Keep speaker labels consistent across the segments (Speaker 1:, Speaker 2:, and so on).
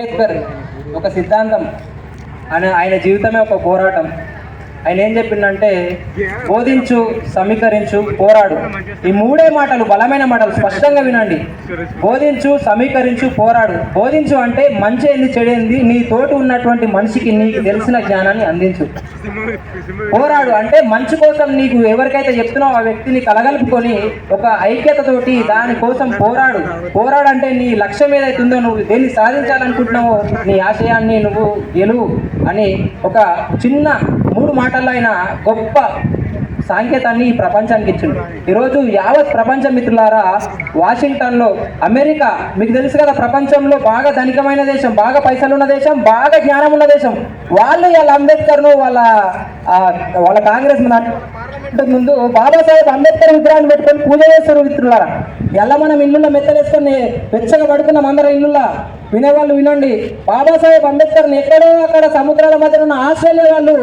Speaker 1: అంబేద్కర్ ఒక సిద్ధాంతం. ఆయన ఆయన జీవితమే ఒక పోరాటం. ఆయన ఏం చెప్పిందంటే బోధించు సమీకరించు పోరాడు. ఈ మూడే మాటలు బలమైన మాటలు స్పష్టంగా వినండి. బోధించు సమీకరించు పోరాడు. బోధించు అంటే మంచి ఏంది చెడేంది నీ తోటి ఉన్నటువంటి మనిషికి నీకు తెలిసిన జ్ఞానాన్ని అందించు. పోరాడు అంటే మంచి కోసం నీకు ఎవరికైతే చెప్తున్నావు ఆ వ్యక్తిని కలగలుపుకొని ఒక ఐక్యతతోటి దానికోసం పోరాడు. పోరాడు అంటే నీ లక్ష్యం ఏదైతే ఉందో నువ్వు దేన్ని సాధించాలనుకుంటున్నావో నీ ఆశయాన్ని నువ్వు గెలువు అని ఒక చిన్న మూడు మాటల్లో ఆయన గొప్ప సాంకేతాన్ని ఈ ప్రపంచానికి ఇచ్చిండు. ఈరోజు యావత్ ప్రపంచ మిత్రులారా వాషింగ్టన్లో అమెరికా మీకు తెలుసు కదా ప్రపంచంలో బాగా ధనికమైన దేశం బాగా పైసలు ఉన్న దేశం బాగా జ్ఞానం ఉన్న దేశం. వాళ్ళు వాళ్ళ అంబేద్కర్ను వాళ్ళ వాళ్ళ కాంగ్రెస్ ముందు బాబాసాహెబ్ అంబేద్కర్ విగ్రహాన్ని పెట్టుకొని పూజ చేస్తారు మిత్రులారా. ఎలా మనం ఇల్లుల్లో మెత్తలేసుకొని వెచ్చగా పడుకున్నాం అందరం ఇల్లుల్లో? వినేవాళ్ళు వినండి. బాబాసాహెబ్ అంబేద్కర్ని ఎక్కడో అక్కడ సముద్రాల మధ్య ఉన్న ఆస్ట్రేలియా వాళ్ళు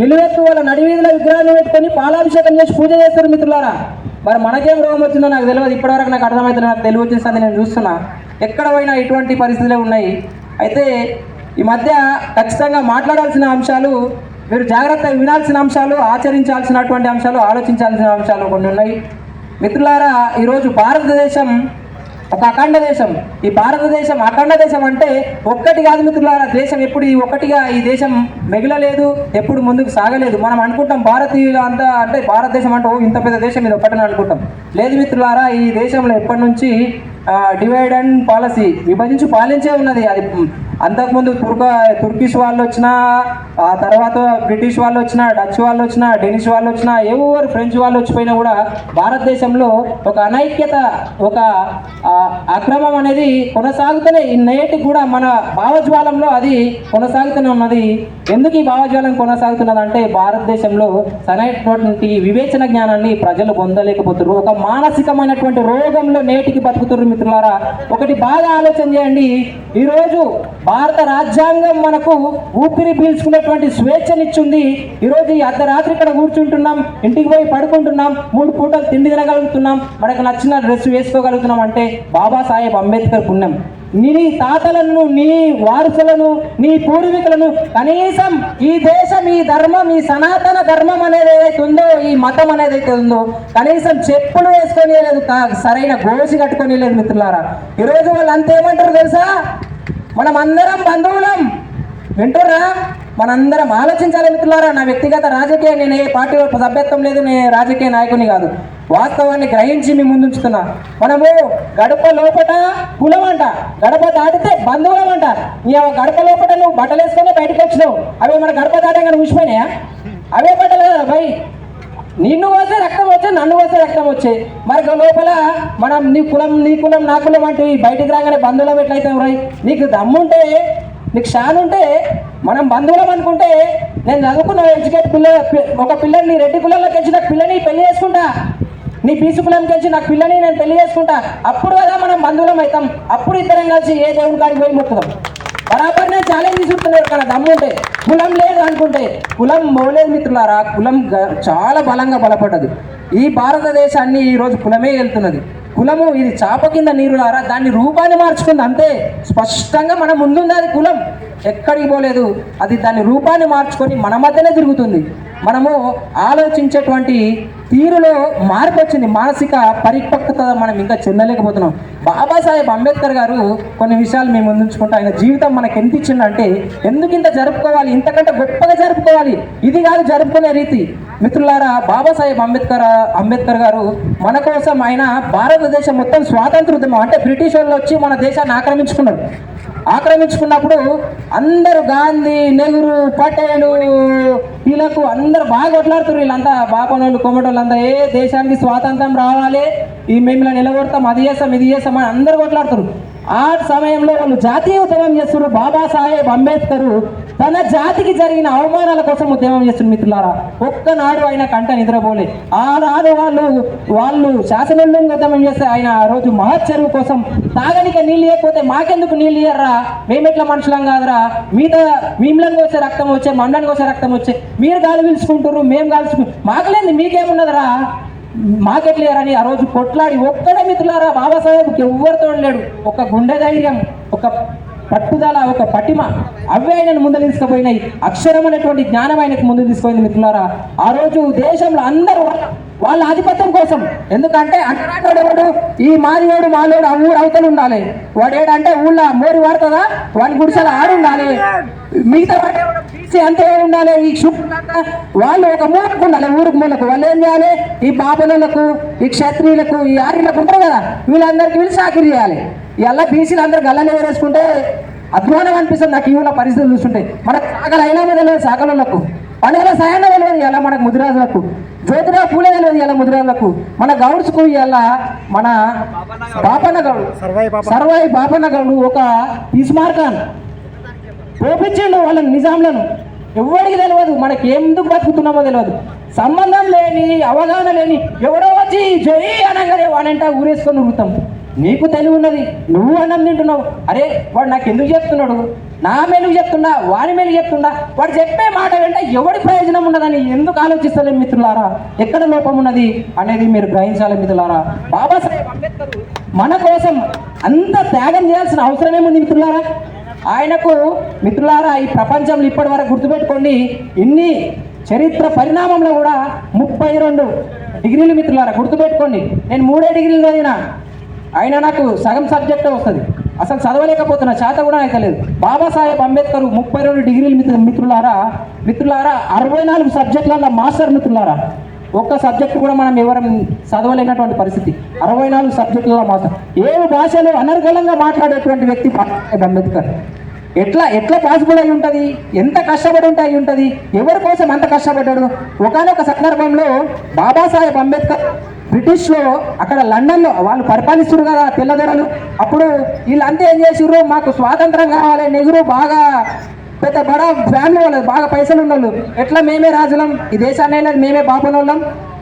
Speaker 1: నిలువెత్తు వాళ్ళ నడివీధుల విగ్రహాన్ని పెట్టుకొని పాలాభిషేకం చేసి పూజ చేస్తారు మిత్రులారా. మరి మనకేం రోగం వచ్చిందో నాకు తెలియదు. ఇప్పటివరకు నాకు అర్థమవుతుంది నాకు తెలివి వచ్చేసింది నేను చూస్తున్నా. ఎక్కడ పోయినా ఇటువంటి పరిస్థితులే ఉన్నాయి. అయితే ఈ మధ్య ఖచ్చితంగా మాట్లాడాల్సిన అంశాలు మీరు జాగ్రత్తగా వినాల్సిన అంశాలు ఆచరించాల్సినటువంటి అంశాలు ఆలోచించాల్సిన అంశాలు కొన్ని ఉన్నాయి. మిత్రులారా ఈరోజు భారతదేశం ఒక అఖండ దేశం. ఈ భారతదేశం అఖండ దేశం అంటే ఒక్కటి కాదు మిత్రులారా దేశం ఎప్పుడు ఈ ఒక్కటిగా ఈ దేశం మిగలలేదు ఎప్పుడు ముందుకు సాగలేదు. మనం అనుకుంటాం భారతీయులు అంతా అంటే భారతదేశం అంటే ఓ ఇంత పెద్ద దేశం ఇది ఒక్కటని అనుకుంటాం. లేదు మిత్రులారా ఈ దేశంలో ఎప్పటి నుంచి డివైడ్ అండ్ పాలసీ విభజించి పాలించే ఉన్నది. అది అంతకుముందు తుర్క తుర్కిష్ వాళ్ళు వచ్చినా ఆ తర్వాత బ్రిటిష్ వాళ్ళు వచ్చినా డచ్ వాళ్ళు వచ్చినా డెనిష్ వాళ్ళు వచ్చినా ఎవరు ఫ్రెంచ్ వాళ్ళు వచ్చిపోయినా కూడా భారతదేశంలో ఒక అనైక్యత ఒక అక్రమం అనేది కొనసాగుతూనే ఈ నేటికి కూడా మన భావజ్వాలంలో అది కొనసాగుతూనే ఉన్నది. ఎందుకు ఈ భావజ్వాలం కొనసాగుతున్నది అంటే భారతదేశంలో సరైనటువంటి వివేచన జ్ఞానాన్ని ప్రజలు పొందలేకపోతున్నారు. ఒక మానసికమైనటువంటి రోగంలో నేటికి బతుకుతున్నారు మిత్రులారా. ఒకటి బాగా ఆలోచన చేయండి. ఈరోజు భారత రాజ్యాంగం మనకు ఊపిరి పీల్చుకునేటువంటి స్వేచ్ఛనిచ్చింది. ఈరోజు ఈ అర్ధరాత్రి ఇక్కడ కూర్చుంటున్నాం ఇంటికి పోయి పడుకుంటున్నాం మూడు పూటలు తిండి తినగలుగుతున్నాం మనకు నచ్చిన డ్రెస్ వేసుకోగలుగుతున్నాం అంటే బాబాసాహెబ్ అంబేద్కర్ పుణ్యం. నీ తాతలను నీ వారసులను నీ పూర్వీకులను కనీసం ఈ దేశం ఈ ధర్మం ఈ సనాతన ధర్మం అనేది ఏదైతే ఉందో ఈ మతం అనేది అయితే ఉందో కనీసం చెప్పులు వేసుకొని లేదు సరైన గోసి కట్టుకొని లేదు మిత్రులారా. ఈరోజు వాళ్ళు అంతేమంటారు తెలుసా? మనం అందరం బంధువులం. వింటుర్రా? మనందరం ఆలోచించాలి మిత్రులారా. నా వ్యక్తిగత రాజకీయ నేను ఏ పార్టీ సభ్యత్వం లేదు నేను రాజకీయ నాయకుని కాదు. వాస్తవాన్ని గ్రహించి మీ ముందుంచుతున్నా. మనము గడప లోపట కులం అంట గడప దాటితే బంధువులం అంట నీ గడప లోపట నువ్వు బట్టలు వేసుకొని బయటకు వచ్చినావు. అవి మన గడప దాటంగా ఊసిపోయినాయా? అవే బట్టలు కదా భయ్. నిన్ను వస్తే రక్తం వచ్చే నన్ను వస్తే రక్తం వచ్చే. మరి లోపల మనం నీ కులం నీ కులం నా కులం అంటే బయటికి రాగానే బంధువులం ఎట్లయితే రై? నీకు దమ్ముంటే నీకు షాన్ ఉంటే మనం బంధువులం అనుకుంటే నేను చదువుకున్న ఎడ్యుకేట్ పిల్ల ఒక పిల్లని నీ రెడ్డి కులంలోకి వచ్చి నాకు పిల్లని పెళ్ళి చేసుకుంటా. నీ పీసు కులంకి వచ్చి నాకు పిల్లని నేను పెళ్ళి చేసుకుంటా. అప్పుడు కదా మనం బంధువులం అవుతాం. అప్పుడు ఇద్దరం కలిసి ఏ దేవుని కాడికి పోయి మొక్కుదాం బరాబర్ నేను ఛాలెంజ్ తీసుకుంటున్నారు కానీ దమ్ముంటే. కులం లేదు అనుకుంటే. కులం మోలేదు మిత్రులారా కులం గ- చాలా బలంగా బలపడ్డది. ఈ భారతదేశాన్ని ఈరోజు కులమే వెళ్తున్నది కులము ఇది చాప కింద నీరులారా దాన్ని రూపాన్ని మార్చుకుంది అంతే. స్పష్టంగా మన ముందుంది అది కులం. ఎక్కడికి పోలేదు. అది దాని రూపాన్ని మార్చుకొని మన మధ్యనే తిరుగుతుంది. మనము ఆలోచించేటువంటి తీరులో మార్పు వచ్చింది. మానసిక పరిపక్వత మనం ఇంకా చెందలేకపోతున్నాం. బాబాసాహెబ్ అంబేద్కర్ గారు కొన్ని విషయాలు మేము ముందుంచుకుంటా ఆయన జీవితం మనకు ఎంత ఇచ్చిందంటే ఎందుకు ఇంత జరుపుకోవాలి ఇంతకంటే గొప్పగా జరుపుకోవాలి ఇది కాదు జరుపుకునే రీతి. మిత్రులారా బాబాసాహెబ్ అంబేద్కర్ అంబేద్కర్ గారు మన కోసం ఆయన భారతదేశం మొత్తం స్వాతంత్ర ఉద్యమం అంటే బ్రిటిష్ వాళ్ళు వచ్చి మన దేశాన్ని ఆక్రమించుకున్నారు. ఆక్రమించుకున్నప్పుడు అందరూ గాంధీ నెహ్రూ పటేలు వీళ్ళకు అందరు బాగా కొట్లాడుతున్నారు. వీళ్ళంతా బాపనోళ్ళు కొమ్మటోళ్ళు అంతా ఏ దేశానికి స్వాతంత్రం రావాలి ఈ మేము ఇలా నిలబడతాం అది చేస్తాం ఇది చేస్తాం అని అందరు కొట్లాడుతున్నారు. ఆ సమయంలో వాళ్ళు జాతీయ ఉద్యమం చేస్తున్నారు. బాబాసాహెబ్ అంబేద్కర్ తన జాతికి జరిగిన అవమానాల కోసం ఉద్యమం చేస్తున్న మిత్రులారా. ఒక్కనాడు ఆయన కంట నిద్రపోలే. ఆనాడు వాళ్ళు వాళ్ళు శాసనోల్లంఘన ఉద్యమం చేస్తే ఆయన ఆ రోజు మహచ్చరువు కోసం తాగనిక నీళ్ళు ఇవ్వకపోతే మాకెందుకు నీళ్ళు ఇయ్యర్రా? మేమెట్ల మనుషులం కాదురా? మీద మీమ్లను కోసే రక్తం వచ్చే మండని కోసే రక్తం వచ్చే. మీరు గాలి పీల్చుకుంటారు మేము గాల్చుకు మాకులేంది మీకేమున్నదిరా? మాకెట్లేరని ఆ రోజు కొట్లాడి ఒక్కడే మిత్రులారా బాబాసాహెబ్కి ఎవ్వరితో లేడు ఒక గుండె ధైర్యం ఒక పట్టుదల ఒక పటిమ అవే ఆయనను ముందు తీసుకుపోయినాయి అక్షరం అనేటువంటి జ్ఞానం ఆయనకు ముందు తీసుకుపోయింది మిత్రులారా. ఆ రోజు దేశంలో అందరూ వాళ్ళ ఆధిపత్యం కోసం. ఎందుకంటే అంటాడు ఈ మాదివాడు మాలోడు ఆ ఊరు అవతలు ఉండాలి. వాడు ఏడంటే ఊళ్ళో మోరి వాడుతుందా? వాడి గుడిసెల ఆడు ఉండాలి మిగతా అంతే ఉండాలి. ఈ వాళ్ళు ఒక మూలకు ఉండాలి. ఊరికి మూలకు. వాళ్ళు ఏం చేయాలి? ఈ బాబులకు ఈ క్షత్రియులకు ఈ ఆర్యులకు ఉంటారు కదా? వీళ్ళందరికీ వీళ్ళు సాకిరి చేయాలి. ఇలా బీసీలు అందరు గల్లనే వేసుకుంటే అధ్వానం అనిపిస్తుంది నాకు ఈ ఊళ్ళో పరిస్థితులు చూస్తుంటే. మనకు సాగలు అయినా తెలియదు సాగలకు పనుల సాయన తెలియదు ఇలా మనకు ముదిరాజులకు. జ్యోతిరావు పూలే తెలియదు ఇలా ముదిరాజులకు. మన గౌడ్స్కు ఇలా మన బాపన్న గౌడ్. సర్వాయి బాపన్న గౌడు ఒక ఇస్మార్ఖాన్ పోపించిండు వాళ్ళని నిజాంలను. ఎవరికి తెలియదు మనకి ఎందుకు బతుకుతున్నామో తెలియదు సంబంధం లేని అవగాహన లేని ఎవడో వచ్చి జై అనగానే వాడంట ఊరేసుకొని ఉరుతాం నీకు తెలివి ఉన్నది నువ్వు అన్నం తింటున్నావు. అరే వాడు నాకు ఎందుకు చెప్తున్నాడు? నా మెలుగు చెప్తున్నా వాడి మెలుగు చెప్తున్నా. వాడు చెప్పే మాట వెంట ఎవడి ప్రయోజనం ఉన్నదని ఎందుకు ఆలోచిస్తలేం మిత్రులారా? ఎక్కడ లోపం ఉన్నది అనేది మీరు గ్రహించాలి మిత్రులారా. బాబాసాహెబ్ అంబేద్కర్ మన కోసం అంత త్యాగం చేయాల్సిన అవసరం ఏముంది మిత్రులారా? ఆయనకు మిత్రులారా ఈ ప్రపంచంలో ఇప్పటి వరకు గుర్తుపెట్టుకోండి ఇన్ని చరిత్ర పరిణామంలో కూడా ముప్పై రెండు డిగ్రీలు మిత్రులారా గుర్తుపెట్టుకోండి. నేను మూడే డిగ్రీలు చదివినా. అయినా నాకు సగం సబ్జెక్టే వస్తుంది. అసలు చదవలేకపోతున్నా చేత కూడా అయితే లేదు బాబాసాహెబ్ అంబేద్కర్ ముప్పై రెండు డిగ్రీలు మిత్రు మిత్రులారా మిత్రులారా అరవై నాలుగు సబ్జెక్టులలో మాస్టర్ మిత్రులారా ఒక్క సబ్జెక్ట్ కూడా మనం ఎవరం చదవలేనటువంటి పరిస్థితి. అరవై నాలుగు సబ్జెక్టులలో మాస్టర్. ఏడు భాషలు అనర్గళంగా మాట్లాడేటువంటి వ్యక్తి బాబాసాహెబ్ అంబేద్కర్? ఎట్లా ఎట్లా పాసిబుల్ అయి ఉంటుంది? ఎంత కష్టపడి ఉంటే అయి ఉంటుంది? ఎవరి కోసం అంత కష్టపడ్డాడు? ఒకనొక సందర్భంలో బాబాసాహెబ్ అంబేద్కర్ బ్రిటిష్లో అక్కడ లండన్లో వాళ్ళు పరిపాలిస్తున్నారు కదా తెల్లదొరలు. అప్పుడు వీళ్ళంతా ఏం చేసిర్రు? మాకు స్వాతంత్రం కావాలి నెహ్రూ బాగా పెద్ద బడా ఫ్యామిలీ వాళ్ళు బాగా పైసలు ఉన్నోళ్ళు. ఎట్లా మేమే రాజులం? ఈ దేశాన్ని మేమే బాపనోళ్ళం.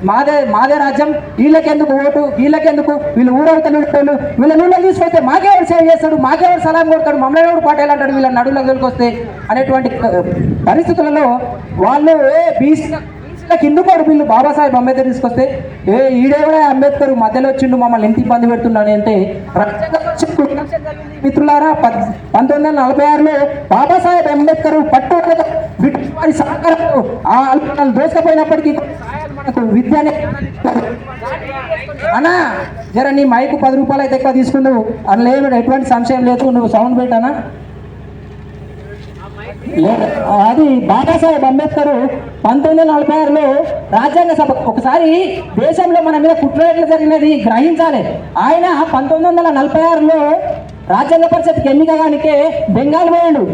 Speaker 1: మాదే మాదే రాజ్యం. వీళ్ళకెందుకు ఓటు? వీళ్ళకెందుకు? వీళ్ళు ఊరవతలు ఉంటాడు వీళ్ళ నూనె తీసుకొస్తే మాకెవరు సేవ చేస్తాడు? మాకెవరు సలాం కొడతాడు? మమ్మల్ని ఎవరు పాటేలు అంటాడు వీళ్ళ నడులకు దొరికొస్తే అనేటువంటి పరిస్థితులలో వాళ్ళు ఏ బీసీ బీసీలకు ఇందుకోడు వీళ్ళు బాబాసాహెబ్ అంబేద్కర్ తీసుకొస్తే ఏ ఈడేవడే అంబేద్కర్? మధ్యలో వచ్చిండు మమ్మల్ని ఎంత ఇబ్బంది పెడుతున్నాడు? అంటే మిత్రులారా పంతొమ్మిది వందల నలభై ఆరులో బాబాసాహెబ్ అంబేద్కర్ పట్టు బ్రిటిష్ వారి సహకారంతో ఆ అల్పనాలు దోసుకపోయినప్పటికీ మనకు విద్య అనా అన్నా జర నీ మైకు పది రూపాయలు అయితే ఎక్కువ తీసుకున్నావు అందులో ఏమి ఎటువంటి సంశయం లేదు. నువ్వు సౌండ్ పెట్టానా అది బాబాసాహెబ్ అంబేద్కర్ పంతొమ్మిది వందల నలభై ఆరులో రాజ్యాంగ సభ ఒకసారి దేశంలో మన మీద కుట్రట్లు జరిగినది గ్రహించాలి. ఆయన పంతొమ్మిది వందల నలభై ఆరులో రాజ్యాంగ పరిషత్కి ఎన్నికగానికే బెంగాల్ పోయాడు.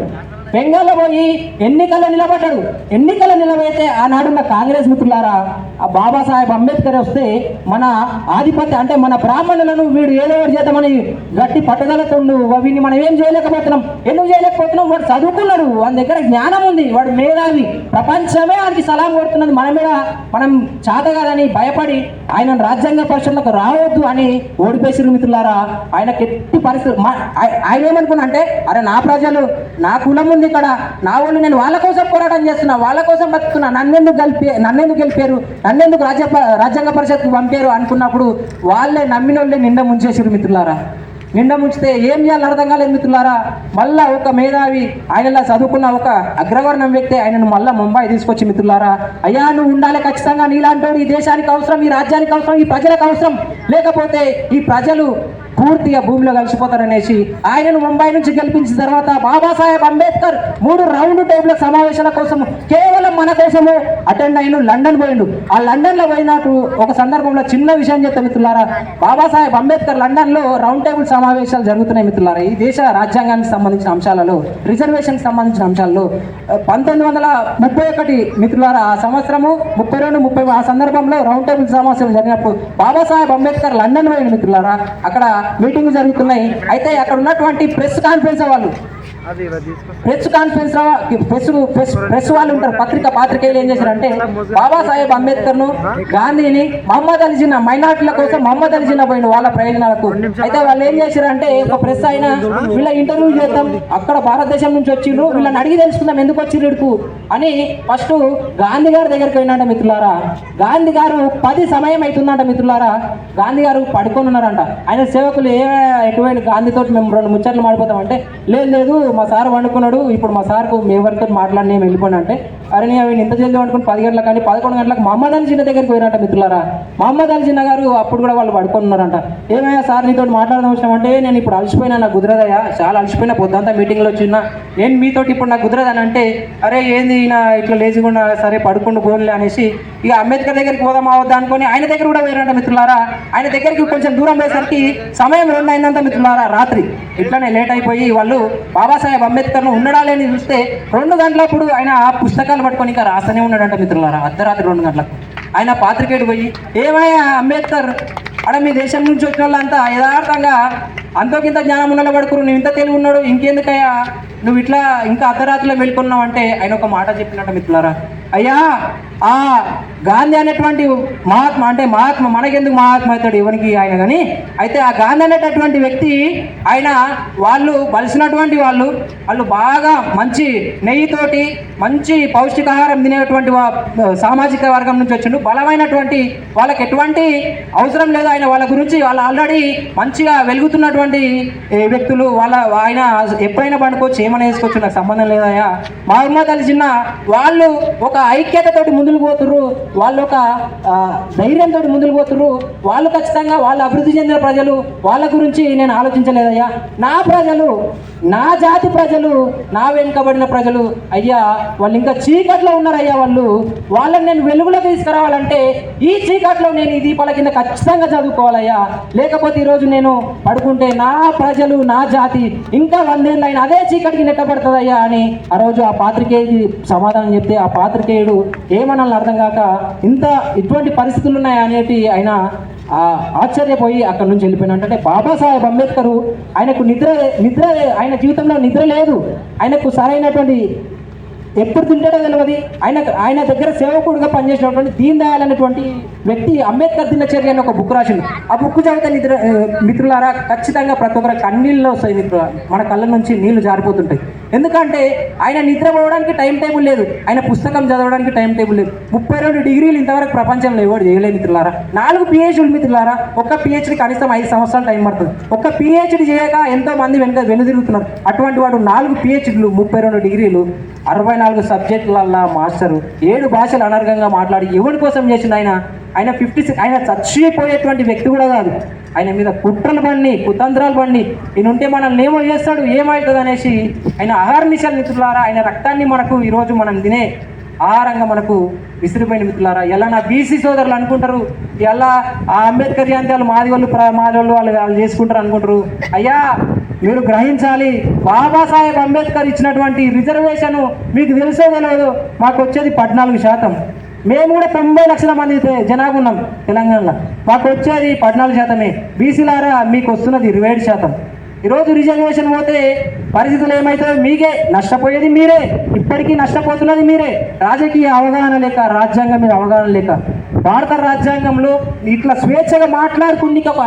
Speaker 1: బెంగాల్లో పోయి ఎన్నికల్లో నిలబడ్డాడు. ఎన్నికల్లో నిలబడితే ఆనాడున్న కాంగ్రెస్ మిత్రులారా ఆ బాబాసాహెబ్ అంబేద్కర్ వస్తే మన ఆధిపత్య అంటే మన బ్రాహ్మణులను వీడు ఏదో ఒకటి చేద్దామని గట్టి పట్టుదలతో వీడిని మనం ఏం చేయలేకపోతున్నాం? ఎందుకు చేయలేకపోతున్నాం? వాడు చదువుకున్నాడు. వాడి దగ్గర జ్ఞానం ఉంది. వాడు మేధావి. ప్రపంచమే ఆయనకి సలాం కొడుతున్నది. మన మీద మనం చేత కాదని భయపడి ఆయన రాజ్యాంగ పరిషత్లకు రావద్దు అని ఓడిపేసిరు మిత్రులారా. ఆయనకి ఎట్టి పరిస్థితి ఆయన ఏమనుకున్నా అంటే అరే నా ప్రజలు నా కులము ఉంది ఇక్కడ. నా వాళ్ళు నేను వాళ్ళ కోసం పోరాటం చేస్తున్నా వాళ్ళ కోసం బతుకుతున్నా. నన్నెందుకు గెలిపే నన్నెందుకు గెలిపారు? నన్నెందుకు రాజ్య రాజ్యాంగ పరిషత్కు పంపారు అనుకున్నప్పుడు వాళ్ళే నమ్మిన వాళ్ళే నిండా ముంచేసారు మిత్రులారా. నిండా ముంచితే ఏం చేయాలి అర్థం కాలేదు మిత్రులారా. మళ్ళా ఒక మేధావి ఆయనలా చదువుకున్న ఒక అగ్రవర్ణం వ్యక్తి ఆయనను మళ్ళా ముంబై తీసుకొచ్చి మిత్రులారా అయ్యా నువ్వు ఉండాలి ఖచ్చితంగా నీలాంటి ఈ దేశానికి అవసరం ఈ రాజ్యానికి అవసరం ఈ ప్రజలకు అవసరం. లేకపోతే ఈ ప్రజలు పూర్తిగా భూమిలో కలిసిపోతారనేసి ఆయనను ముంబై నుంచి గెలిపించిన తర్వాత బాబాసాహెబ్ అంబేద్కర్ మూడు రౌండ్ టేబుల్ సమావేశాల కోసం కేవలం మన కోసము అటెండ్ అయిన లండన్ పోయిండు. ఆ లండన్లో పోయినట్టు ఒక సందర్భంలో చిన్న విషయం చెప్తే మిత్రులారా బాబాసాహెబ్ అంబేద్కర్ లండన్లో రౌండ్ టేబుల్ సమావేశాలు జరుగుతున్నాయి మిత్రులారా. ఈ దేశ రాజ్యాంగానికి సంబంధించిన అంశాలలో రిజర్వేషన్కి సంబంధించిన అంశాల్లో పంతొమ్మిది వందల ముప్పై ఒకటి మిత్రులారా ఆ సంవత్సరము ముప్పై రెండు ముప్పై ఆ సందర్భంలో రౌండ్ టేబుల్ సమావేశం జరిగినప్పుడు బాబాసాహెబ్ అంబేద్కర్ లండన్ పోయిన మిత్రులారా. అక్కడ మీటింగ్ జరుగుతున్నాయి. అయితే అక్కడ ఉన్నటువంటి ప్రెస్ కాన్ఫరెన్స్ వాళ్ళు ప్రెస్ కాన్ఫరెన్స్ ప్రెస్ ప్రెస్ వాళ్ళు ఉంటారు. పత్రిక పాత్రికేయులు ఏం చేశారంటే బాబాసాహెబ్ అంబేద్కర్ను గాంధీని మహమ్మద్ అలీ జిన్నా మైనార్టీల కోసం మహమ్మద్ అలీ జిన్నా పోయిన వాళ్ళ ప్రయోజనాలకు. అయితే వాళ్ళు ఏం చేశారంటే ఒక ప్రెస్ అయినా వీళ్ళ ఇంటర్వ్యూ చేద్దాం అక్కడ భారతదేశం నుంచి వచ్చిండ్రు వీళ్ళని అడిగి తెలుసుకుందాం ఎందుకు వచ్చిండ్రు అని ఫస్ట్ గాంధీ గారి దగ్గరికి పోయినాడ మిత్రులారా. గాంధీ గారు పది సమయం అవుతుందంట మిత్రులారా. గాంధీ గారు పడుకొని ఉన్నారంట. ఆయన సేవకులు ఏ ఎటువంటి గాంధీతో మేము రెండు ముచ్చట్లు మాడిపోతాం అంటే లేదు లేదు మా సార్ వండుకున్నాడు. ఇప్పుడు మా సార్కు మీ వరకు మాట్లాడి నేను వెళ్ళిపోయినా అంటే అరే నేను అవి ఇంత జల్దీ పడుకుని పది గంటలకు కానీ పదకొండు గంటలకు మహమ్మద్ అలీ చిన్న దగ్గరికి పోయినట్ట మిత్రులారా. మహమ్మద్ అలీ చిన్న గారు అప్పుడు కూడా వాళ్ళు పడుకున్నారంట. ఏమయ్యా సార్ నీతో మాట్లాడదాం వచ్చినామంటే నేను ఇప్పుడు అలసిపోయినా నాకు కుదరదయ్యా చాలా అలసిపోయినా పొద్దంతా మీటింగ్లో వచ్చినా. నేను మీతోటి ఇప్పుడు నాకు కుదరదని అంటే అరే ఏంది నా ఇట్లా లేచికుండా సరే పడుకుంటూ పోలే అనేసి ఇక అంబేద్కర్ దగ్గరికి పోదాం అవద్దా అనుకొని ఆయన దగ్గర కూడా వేరంట మిత్రులారా. ఆయన దగ్గరికి కొంచెం దూరం పోయేసరికి సమయం రెండు అయిందంట మిత్రులారా రాత్రి. ఇట్లానే లేట్ అయిపోయి వాళ్ళు బాబాసాహెబ్ అంబేద్కర్ను ఉండడా లేని చూస్తే రెండు గంటలప్పుడు ఆయన ఆ పుస్తకాలు పట్టుకొని ఇంకా రాస్తూనే ఉన్నాడంట మిత్రులారా అర్ధరాత్రి రెండు గంటలకు. ఆయన పాత్రికేయుడు పోయి ఏమయ్యా అంబేద్కర్ అక్కడ మీ దేశం నుంచి వచ్చిన వాళ్ళంతా యథార్థంగా అంతోకింత జ్ఞానం ఉన్న పడుకురు నువ్వు ఇంత తెలివి ఉన్నాడు ఇంకెందుకయ్యా? నువ్వు ఇట్లా ఇంకా అర్ధరాత్రిలో వెళ్ళుకున్నావు అంటే ఆయన ఒక మాట చెప్పినట్టు మిత్రులారా. అయ్యా ఆ గాంధీ అనేటువంటి మహాత్మ అంటే మహాత్మ మనకెందుకు మహాత్మ అవుతాడు ఎవరికి ఆయన కానీ అయితే ఆ గాంధీ అనేటటువంటి వ్యక్తి ఆయన వాళ్ళు బలిసినటువంటి వాళ్ళు వాళ్ళు బాగా మంచి నెయ్యితోటి మంచి పౌష్టికాహారం తినేటువంటి వా- సామాజిక వర్గం నుంచి వచ్చిండు. బలమైనటువంటి వాళ్ళకి ఎటువంటి అవసరం లేదు. ఆయన వాళ్ళ గురించి వాళ్ళు ఆల్రెడీ మంచిగా వెలుగుతున్నటువంటి వ్యక్తులు వాళ్ళ ఆయన ఎప్పుడైనా పండుకోవచ్చు ఏమైనా వేసుకోవచ్చు నాకు సంబంధం లేదయా మహమ్మద్ అలీ చిన్న వాళ్ళు ఒక ఐక్యతతోటి ముందు ముందుకు పోతుర్రు వాళ్ళు ఒక ధైర్యంతో ముందుకు పోతుర్రు. వాళ్ళు ఖచ్చితంగా వాళ్ళు అభివృద్ధి చెందిన ప్రజలు. వాళ్ళ గురించి నేను ఆలోచించలేదయ్యా. నా ప్రజలు నా జాతి ప్రజలు నా వెనుకబడిన ప్రజలు అయ్యా వాళ్ళు ఇంకా చీకట్లో ఉన్నారయ్యా వాళ్ళు. వాళ్ళని నేను వెలుగులోకి తీసుకురావాలంటే ఈ చీకట్లో నేను ఈ దీపాల కింద ఖచ్చితంగా చదువుకోవాలయ్యా. లేకపోతే ఈరోజు నేను పడుకుంటే నా ప్రజలు నా జాతి ఇంకా వందేళ్ళు అయిన అదే చీకటికి నెట్టబడుతుందయ్యా అని ఆ రోజు ఆ పాత్రికేయుడి సమాధానం చెప్తే ఆ పాత్రికేయుడు కారణాలను అర్థం కాక ఇంత ఇటువంటి పరిస్థితులు ఉన్నాయా అనేటి ఆయన ఆశ్చర్యపోయి అక్కడ నుంచి వెళ్ళిపోయినట్టు అంటే బాబాసాహెబ్ అంబేద్కర్ ఆయనకు నిద్ర నిద్ర ఆయన జీవితంలో నిద్ర లేదు. ఆయనకు సరైనటువంటి ఎప్పుడు తింటాడో తెలియదు ఆయన ఆయన దగ్గర సేవకుడుగా పనిచేసినటువంటి దీన్ దయాల్ అనేటువంటి వ్యక్తి అంబేద్కర్ దినచర్య అని ఒక బుక్ రాసింది ఆ బుక్ చదివితే నిద్ర మిత్రులారా ఖచ్చితంగా ప్రతి ఒక్కరు కన్నీళ్ళు వస్తాయి మిత్రులు మన కళ్ళ నుంచి నీళ్ళు జారిపోతుంటాయి. ఎందుకంటే ఆయన నిద్రపోవడానికి టైం టేబుల్ లేదు. ఆయన పుస్తకం చదవడానికి టైం టేబుల్ లేదు. ముప్పై రెండు డిగ్రీలు ఇంతవరకు ప్రపంచంలో ఎవరు చేయలేదు మిత్రులారా? నాలుగు పిహెచ్డీలు మిత్రులారా? ఒక్క పిహెచ్డీ కనీసం ఐదు సంవత్సరాలు టైం పడుతుంది. ఒక్క పిహెచ్డీ చేయక ఎంతో మంది వెనుక వెనుదిరుగుతున్నారు. అటువంటి వాడు నాలుగు పిహెచ్డీలు ముప్పై రెండు డిగ్రీలు అరవై నాలుగు సబ్జెక్టులల్లా మాస్టరు ఏడు భాషలు అనర్గంగా మాట్లాడి ఎవరి కోసం చేసిండు ఆయన? ఆయన ఫిఫ్టీ సిక్స్ ఆయన చచ్చిపోయేటువంటి వ్యక్తి కూడా కాదు. ఆయన మీద కుట్రలు బండి కుతంత్రాలు బండి ఈయన ఉంటే మనల్ని ఏమో చేస్తాడు ఏమవుతుంది అనేసి ఆయన ఆహార నిశాలు మిత్రులారా ఆయన రక్తాన్ని మనకు ఈరోజు మనం తినే ఆహారంగా మనకు విసిరిపోయిన మిత్రులారా ఎలా నా బీసీ సోదరులు అనుకుంటారు? ఎలా ఆ అంబేద్కర్ జయంతి వాళ్ళు మాది వాళ్ళు ప్ర- మాది వాళ్ళు వాళ్ళు వాళ్ళు చేసుకుంటారు అనుకుంటారు? అయ్యా మీరు గ్రహించాలి బాబాసాహెబ్ అంబేద్కర్ ఇచ్చినటువంటి రిజర్వేషన్ మీకు తెలిసేదే తెలియదు మాకు వచ్చేది పద్నాలుగు శాతం. మేము కూడా తొంభై లక్షల మంది జనాభా ఉన్నాం తెలంగాణలో. మాకు వచ్చేది పద్నాలుగు శాతమే. బీసీలారా మీకు వస్తున్నది ఇరవై ఏడు శాతం. ఈరోజు రిజర్వేషన్ పోతే పరిస్థితులు ఏమవుతాయో మీకే నష్టపోయేది మీరే. ఇప్పటికీ నష్టపోతున్నది మీరే. రాజకీయ అవగాహన లేక రాజ్యాంగం మీద అవగాహన లేక భారత రాజ్యాంగంలో ఇట్లా స్వేచ్ఛగా మాట్లాడుకుని ఒక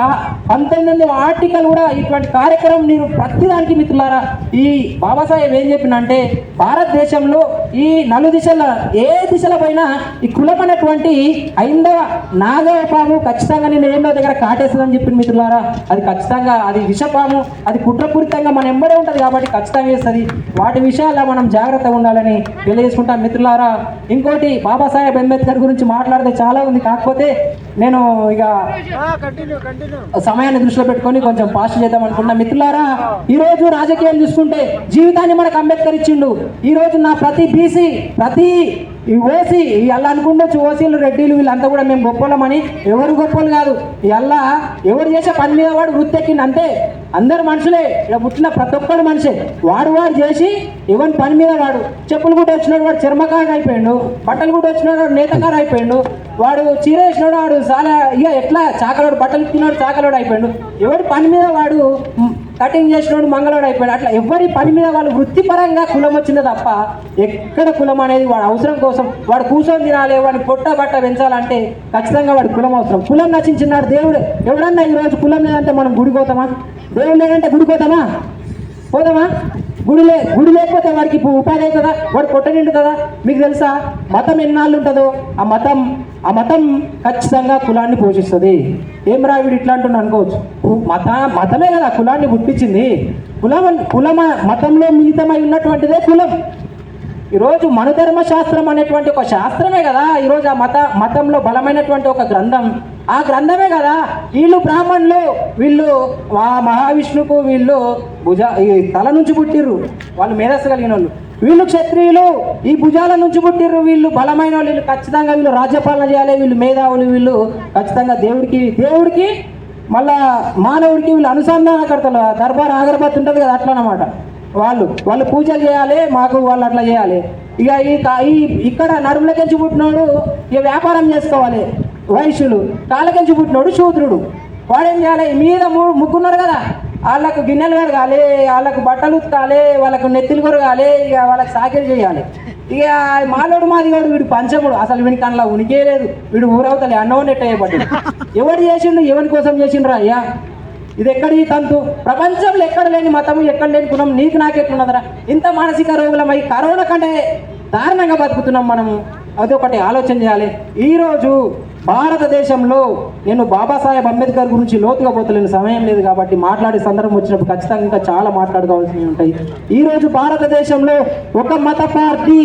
Speaker 1: పంతొమ్మిది వందల ఆర్టికల్ కూడా ఇటువంటి కార్యక్రమం నేను ప్రతిదానికి మిత్రులారా ఈ బాబాసాహెబ్ ఏం చెప్పినంటే భారతదేశంలో ఈ నలు దిశల ఏ దిశల పైన ఈ కులం అనేటువంటి ఐందవ నాగవ పాము ఖచ్చితంగా నేను ఏందో దగ్గర కాటేస్తుందని చెప్పిన మిత్రులారా అది ఖచ్చితంగా అది విషపాము. అది కుట్రపూరితంగా మన ఎంబడే ఉంటుంది కాబట్టి ఖచ్చితంగా వేస్తుంది వాటి విషయాల్లో మనం జాగ్రత్తగా ఉండాలని తెలియజేసుకుంటాం మిత్రులారా. ఇంకోటి బాబాసాహెబ్ అంబేద్కర్ గురించి మాట్లాడితే చాలా ఉంది. కాకపోతే నేను ఇక సమయాన్ని దృష్టిలో పెట్టుకొని కొంచెం పాస్ట్ చేద్దాం అనుకున్నా మిత్రులారా ఈ రోజు రాజకీయాలు చూసుకుంటే జీవితాన్ని మనకు అంబేద్కర్ ఇచ్చిండు. ఈ రోజు నా ప్రతి బీసీ ప్రతి ఈ ఓసీ అలా అనుకుండొచ్చు ఓసీలు రెడ్డిలు వీళ్ళంతా కూడా మేము గొప్పలమని ఎవరు గొప్పలు కాదు. ఇవల్లా ఎవరు చేసే పని మీద వాడు వృత్తెక్కింది అంతే అందరు మనుషులే ఇలా పుట్టిన ప్రతి ఒక్కడు మనిషే. వాడు వాడు చేసి ఎవరి పని మీద వాడు చెప్పులు కూడా వచ్చినాడు వాడు చర్మకారు అయిపోయాడు బట్టలు కూడా వచ్చినాడు వాడు నేతకారు అయిపోయిండు వాడు చీర వేసినాడు వాడు చాలా ఇక ఎట్లా చాకలోడు బట్టలు తిన్నాడు చాకలోడు అయిపోయాడు. ఎవరి పని మీద వాడు కటింగ్ చేసినోడు మంగళవాడు అయిపోయాడు. అట్లా ఎవరి పని మీద వాళ్ళు వృత్తిపరంగా కులం వచ్చింది తప్ప ఎక్కడ కులం అనేది వాడు అవసరం కోసం వాడు కూర్చొని తినాలి వాడిని పొట్ట బట్ట పెంచాలంటే ఖచ్చితంగా వాడు కులం అవసరం. కులం నచ్చించినాడు దేవుడు. ఎవడన్నా ఈరోజు కులం లేదంటే మనం గుడిపోతామా దేవుడు లేదంటే గుడిపోతామా పోదామా గుడి లే గుడి లేకపోతే వాడికి ఇప్పుడు ఉపాధి అవుతుందా వాడు పొట్ట నిండుతుందా? మీకు తెలుసా? మతం ఎన్నాళ్ళు ఉంటుందో? ఆ మతం ఆ మతం ఖచ్చితంగా కులాన్ని పోషిస్తుంది. ఏం రా వీడు ఇట్లా అంటున్నా అనుకోవచ్చు. మత మతమే కదా కులాన్ని పుట్టించింది. కులం కులమ మతంలో మిళితమై ఉన్నటువంటిదే కులం. ఈరోజు మనుధర్మ శాస్త్రం అనేటువంటి ఒక శాస్త్రమే కదా. ఈరోజు ఆ మత మతంలో బలమైనటువంటి ఒక గ్రంథం. ఆ గ్రంథమే కదా. వీళ్ళు బ్రాహ్మణులు వీళ్ళు ఆ మహావిష్ణుకు వీళ్ళు భుజ ఈ తల నుంచి పుట్టిర్రు. వాళ్ళు మేధస్సు కలిగిన వాళ్ళు వీళ్ళు క్షత్రియులు ఈ భుజాల నుంచి పుట్టిర్రు వీళ్ళు. బలమైన వాళ్ళు. వీళ్ళు ఖచ్చితంగా వీళ్ళు రాజ్యపాలన చేయాలి. వీళ్ళు మేధావులు వీళ్ళు ఖచ్చితంగా దేవుడికి దేవుడికి మళ్ళా మానవుడికి వీళ్ళు అనుసంధానకర్తలు. దర్బార్ అగరబత్తి ఉంటుంది కదా అట్లా అనమాట వాళ్ళు వాళ్ళు పూజలు చేయాలి మాకు వాళ్ళు అట్లా చేయాలి. ఇక ఈ ఇక్కడ నరుములకెంచి పుట్టినోడు ఇక వ్యాపారం చేసుకోవాలి. వైశ్యులు కాళ్ళకించి పుట్టినోడు శూద్రుడు. వాడేం చేయాలి మీద ము- ముగ్గున్నారు కదా. వాళ్ళకు గిన్నెలు కడగాలి వాళ్ళకు బట్టలు ఉతకాలి వాళ్ళకు నెత్తిలు కొరగాలి ఇక వాళ్ళకి సాకిరి చేయాలి. ఇక మాలోడు మాదిగాడు వీడు పంచముడు. అసలు వీడి అందులో ఉనికే లేదు. వీడు ఊరవుతలే అన్నో నెట్ అయ్యబడ్డాడు ఎవడు చేసిండు? ఎవరి కోసం చేసిండ్రా అయ్యా? ఇది ఎక్కడి తంతు? ప్రపంచంలో ఎక్కడ లేని మతము ఎక్కడ లేని గుణం నీకు నాకెట్లున్నదరా? ఇంత మానసిక రోగులమై కరోనా కంటే దారుణంగా బతుకుతున్నాం మనము. అదొకటి ఆలోచన చేయాలి. ఈరోజు భారతదేశంలో నేను బాబాసాహెబ్ అంబేద్కర్ గురించి లోతుగా పోతలేని సమయం లేదు కాబట్టి మాట్లాడే సందర్భం వచ్చినప్పుడు ఖచ్చితంగా ఇంకా చాలా మాట్లాడుకోవాల్సినవి ఉంటాయి. ఈరోజు భారతదేశంలో ఒక మత పార్టీ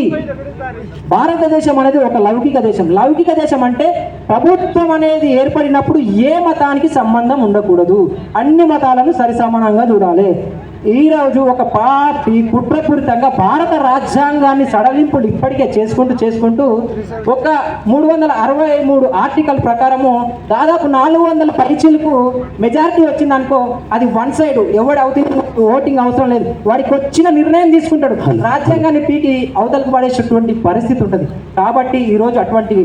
Speaker 1: భారతదేశం అనేది ఒక లౌకిక దేశం. లౌకిక దేశం అంటే ప్రభుత్వం అనేది ఏర్పడినప్పుడు ఏ మతానికి సంబంధం ఉండకూడదు. అన్ని మతాలను సరిసమానంగా చూడాలి. ఈ రోజు ఒక పార్టీ కుట్రపూరితంగా భారత రాజ్యాంగాన్ని సడలింపులు ఇప్పటికే చేసుకుంటూ చేసుకుంటూ ఒక మూడు వందల అరవై మూడు ఆర్టికల్ ప్రకారము దాదాపు నాలుగు వందల పరీక్షలకు మెజారిటీ వచ్చిందనుకో అది వన్ సైడ్. ఎవడు అవుతుంది? ఓటింగ్ అవసరం లేదు. వాడికి వచ్చిన నిర్ణయం తీసుకుంటాడు. రాజ్యాంగాన్ని పీకి అవతలకు పడేసేటువంటి పరిస్థితి ఉంటుంది. కాబట్టి ఈరోజు అటువంటి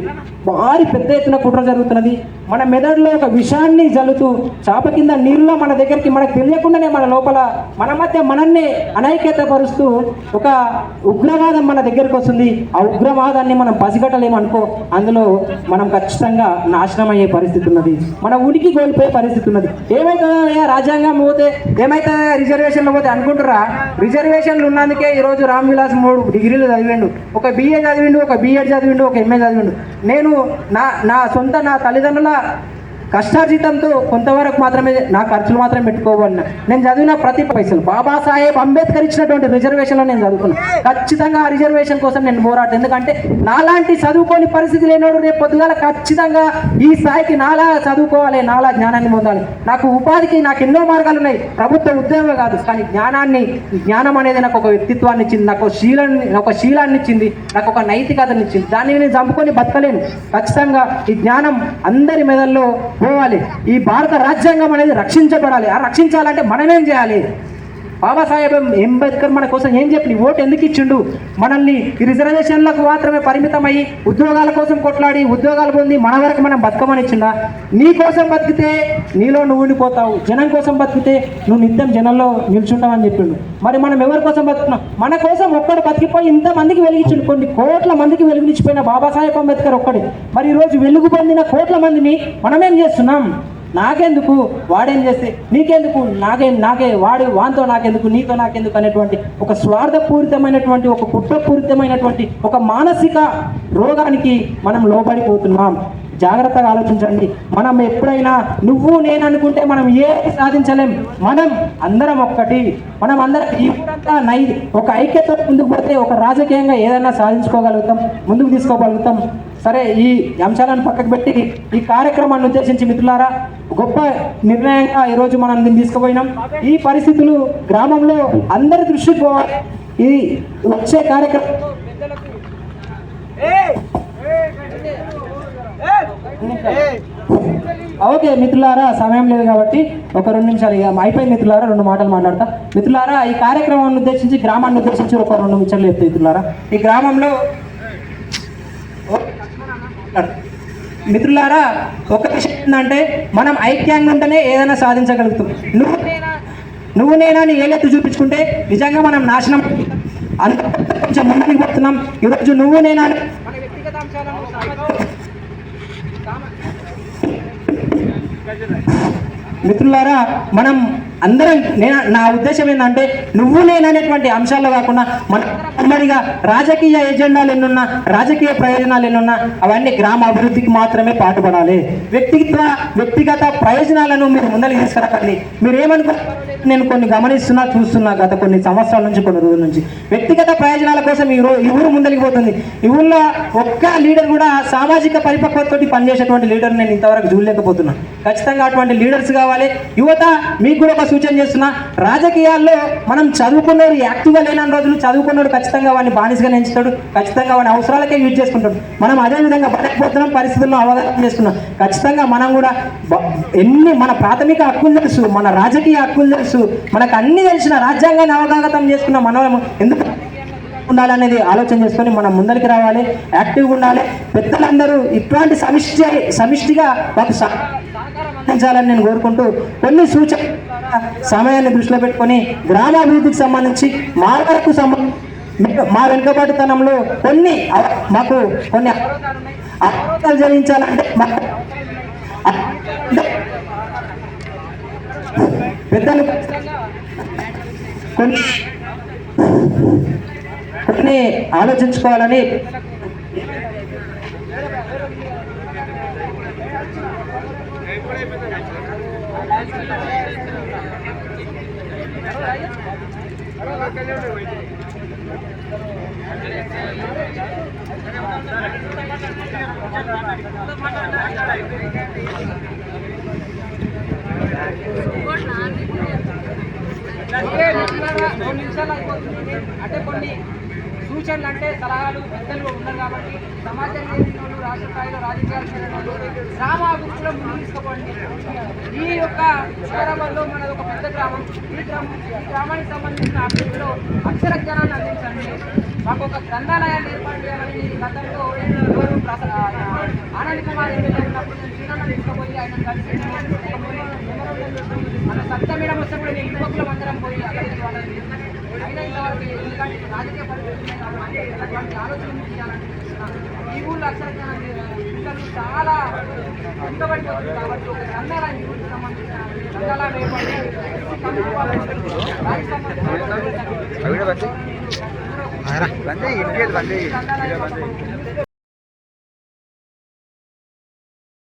Speaker 1: భారీ పెద్ద ఎత్తున కుట్ర జరుగుతున్నది. మన మెదడులో ఒక విషాన్ని జల్లుతూ చాప కింద నీళ్ళలో మన దగ్గరికి మనకు తెలియకుండానే మన లోపల మన మధ్య మనల్ని అనైక్యతపరుస్తూ ఒక ఉగ్రవాదం మన దగ్గరికి వస్తుంది. ఆ ఉగ్రవాదాన్ని మనం పసిగట్టలేమనుకో అందులో మనం ఖచ్చితంగా నాశనం అయ్యే పరిస్థితి ఉన్నది. మన ఉనికి కోల్పోయే పరిస్థితి ఉన్నది. ఏమైతుందా రాజ్యాంగం పోతే ఏమైతే రిజర్వేషన్లు పోతే అనుకుంటారా రిజర్వేషన్లు ఉన్నందుకే ఈరోజు రామ్ విలాస్ మూడు డిగ్రీలు చదివిండు. ఒక బిఏ చదివిండు ఒక బిఎడ్ చదివిండు ఒక ఎంఏ చదివిండు. నేను నా నా సొంత నా తల్లిదండ్రుల కష్టార్జితంతో కొంతవరకు మాత్రమే నా ఖర్చులు మాత్రం పెట్టుకోవాలన్నా నేను చదివిన ప్రతి పైసలు. బాబాసాహెబ్ అంబేద్కర్ ఇచ్చినటువంటి రిజర్వేషన్లో నేను చదువుకున్నాను ఖచ్చితంగా ఆ రిజర్వేషన్ కోసం నేను పోరాటం ఎందుకంటే నాలాంటి చదువుకోని పరిస్థితి లేనోడు రేపు పొద్దుగాల ఖచ్చితంగా ఈ స్థాయికి నాలా చదువుకోవాలి నాలా జ్ఞానాన్ని పొందాలి. నాకు ఉపాధికి నాకు ఎన్నో మార్గాలు ఉన్నాయి. ప్రభుత్వ ఉద్యోగం కాదు కానీ జ్ఞానాన్ని జ్ఞానం అనేది నాకు ఒక వ్యక్తిత్వాన్ని ఇచ్చింది నాకు శీలాన్ని ఒక శీలాన్ని ఇచ్చింది నాకు ఒక నైతికతని ఇచ్చింది. దాన్ని నేను చంపుకొని బతకలేను. ఖచ్చితంగా ఈ జ్ఞానం అందరి మెదల్లో పోవాలి. ఈ భారత రాజ్యాంగం అనేది రక్షించబడాలి. ఆ రక్షించాలంటే మనమేం చేయాలి? బాబాసాహెబ్ అంబేద్కర్ మన కోసం ఏం చెప్పి ఓటు ఎందుకు ఇచ్చిండు? మనల్ని ఈ రిజర్వేషన్లకు మాత్రమే పరిమితమై ఉద్యోగాల కోసం కొట్లాడి ఉద్యోగాలు పొంది మన వరకు మనం బతకమని ఇచ్చిండా? నీ కోసం బతికితే నీలో నువ్వు ఉండిపోతావు. జనం కోసం బతికితే నువ్వు నిత్యం జనంలో నిల్చుంటావని చెప్పిండు. మరి మనం ఎవరి కోసం బతుకున్నాం మన కోసం ఒక్కడు బతికిపోయి ఇంతమందికి వెలిగించిండు కొన్ని కోట్ల మందికి వెలిగించిపోయిన బాబాసాహెబ్ అంబేద్కర్ ఒక్కడే. మరి ఈరోజు వెలుగు పొందిన కోట్ల మందిని మనమేం చేస్తున్నాం? నాకెందుకు? వాడేం చేస్తే నీకెందుకు? నాకే నాకే వాడు వాంతో నాకెందుకు? నీతో నాకెందుకు? అనేటువంటి ఒక స్వార్థపూరితమైనటువంటి ఒక కుట్రపూరితమైనటువంటి ఒక మానసిక రోగానికి మనం లోబడిపోతున్నాం. జాగ్రత్తగా ఆలోచించండి. మనం ఎప్పుడైనా నువ్వు నేను అనుకుంటే మనం ఏది సాధించలేం. మనం అందరం ఒక్కటి. మనం అందరం ఇప్పుడంతా నై ఒక ఐక్యత ముందుకు పోతే ఒక రాజకీయంగా ఏదైనా సాధించుకోగలుగుతాం ముందుకు తీసుకోగలుగుతాం. సరే ఈ అంశాలను పక్కకు పెట్టి ఈ కార్యక్రమాన్ని ఉద్దేశించి మిత్రులారా గొప్ప నిర్ణయంగా ఈరోజు మనం దీన్ని తీసుకుపోయినాం. ఈ పరిస్థితులు గ్రామంలో అందరి దృష్టికి పోవాలి. ఈ వచ్చే కార్యక్రమం ఓకే మిత్రులారా సమయం లేదు కాబట్టి ఒక రెండు నిమిషాలు ఇక అయిపోయింది మిత్రులారా రెండు మాటలు మాట్లాడతా. మిత్రులారా ఈ కార్యక్రమాన్ని ఉద్దేశించి గ్రామాన్ని ఉద్దేశించి ఒక రెండు నిమిషాలు చెప్తా మిత్రులారా. ఈ గ్రామంలో మిత్రులారా ఒక విషయం ఏంటంటే మనం ఐక్యంగా ఉంటేనే ఏదైనా సాధించగలుగుతాం. నువ్వు నువ్వు నేనా అని ఏలెత్తు చూపించుకుంటే నిజంగా మనం నాశనం అంత కొంచెం ముందుకు పోతున్నాం. ఈరోజు నువ్వు నేనా అని మన వ్యక్తిగత అంశాలను సామాజిక- మిత్రులారా మనం అందరం నేను నా ఉద్దేశం ఏంటంటే నువ్వు నేననేటువంటి అంశాల్లో కాకుండా మన ఉమ్మడిగా రాజకీయ ఎజెండాలు ఎన్నున్నా రాజకీయ ప్రయోజనాలు ఎన్నున్నా అవన్నీ గ్రామ అభివృద్ధికి మాత్రమే పాటుపడాలి. వ్యక్తిత్వ వ్యక్తిగత ప్రయోజనాలను మీరు ముందరికి తీసుకురాకండి. మీరు ఏమనుకో నేను కొన్ని గమనిస్తున్నా చూస్తున్నా గత కొన్ని సంవత్సరాల నుంచి కొన్ని రోజుల నుంచి. వ్యక్తిగత ప్రయోజనాల కోసం ఈ రో ఈ ఊరు ముందరికి పోతుంది. ఈ ఊళ్ళో ఒక్క లీడర్ కూడా సామాజిక పరిపక్వతతోటి పనిచేసేటువంటి లీడర్ నేను ఇంతవరకు చూడలేకపోతున్నా. ఖచ్చితంగా అటువంటి లీడర్స్ కావాలి. యువత మీకు కూడా ఒక సూచన చేస్తున్నా రాజకీయాల్లో మనం చదువుకున్నోడు యాక్టివ్గా లేని రోజులు చదువుకున్నోడు ఖచ్చితంగా వాడిని బానిసగా ఎంచుతాడు ఖచ్చితంగా వాడిని అవసరాలకే యూజ్ చేసుకుంటాడు. మనం అదే విధంగా బతకపోతున్నాం పరిస్థితుల్లో అవగాహన చేసుకున్నాం ఖచ్చితంగా మనం కూడా ఎన్ని మన ప్రాథమిక హక్కులు తెలుసు మన రాజకీయ హక్కులు తెలుసు మనకు అన్ని తెలిసిన రాజ్యాంగాన్ని అవగాహతం చేసుకున్న మనం ఎందుకు ఉండాలనేది ఆలోచన చేసుకొని మనం ముందరికి రావాలి యాక్టివ్గా ఉండాలి. పెద్దలందరూ ఇట్లాంటి సమిష్టి సమిష్టిగా మాకు సహ- నేను కోరుకుంటూ కొన్ని సూచన సమయాన్ని దృష్టిలో పెట్టుకొని గ్రామాభివృద్ధికి సంబంధించి మా వరకు సంబంధించి మా వెనుకబాటుతనంలో కొన్ని మాకు కొన్ని అవరోధాలు జరించాలంటే మాకు పెద్దలు కొన్ని కొన్ని ఆలోచించుకోవాలని
Speaker 2: అంటే మిత్రులారా, రెండు నిమిషాలు అయిపోతుంది అంటే కొన్ని సూచనలు అంటే సలహాలు పెద్దలు ఉన్నారు కాబట్టి సమాజం లేని వాళ్ళు రాష్ట్ర స్థాయిలో రాజకీయాలు చేయని వాళ్ళు గ్రామ ముందు తీసుకోండి. ఈ యొక్క హైదరాబాద్లో మనది ఒక పెద్ద గ్రామం. ఈ గ్రామం ఈ గ్రామానికి సంబంధించిన అభివృద్ధిలో అక్షర జ్ఞానాన్ని అందించండి. మాకు ఒక గ్రంథాలయాన్ని ఏర్పాటు చేయాలని గతంలో ఎవరు ప్రస- ఆనంద్ కుమార్ ఎమ్మెల్యే ఉన్నప్పుడు నేను శ్రీరామ తీసుకుపోయి ఆయన కలిసి ఒక memorandum చేసి మన సత్యమేడం వస్తే కూడా నేను యువకులం అందరం పోయి అక్కడికి వాళ్ళని రాజకీయ పరిస్థితి ఈ ఊళ్ళో అక్షరజ్ఞానం చాలా చాలా ఉండబడిపోతుంది కాబట్టి ఒక గ్రంథాలయం ఈ ఊరికి సంబంధించిన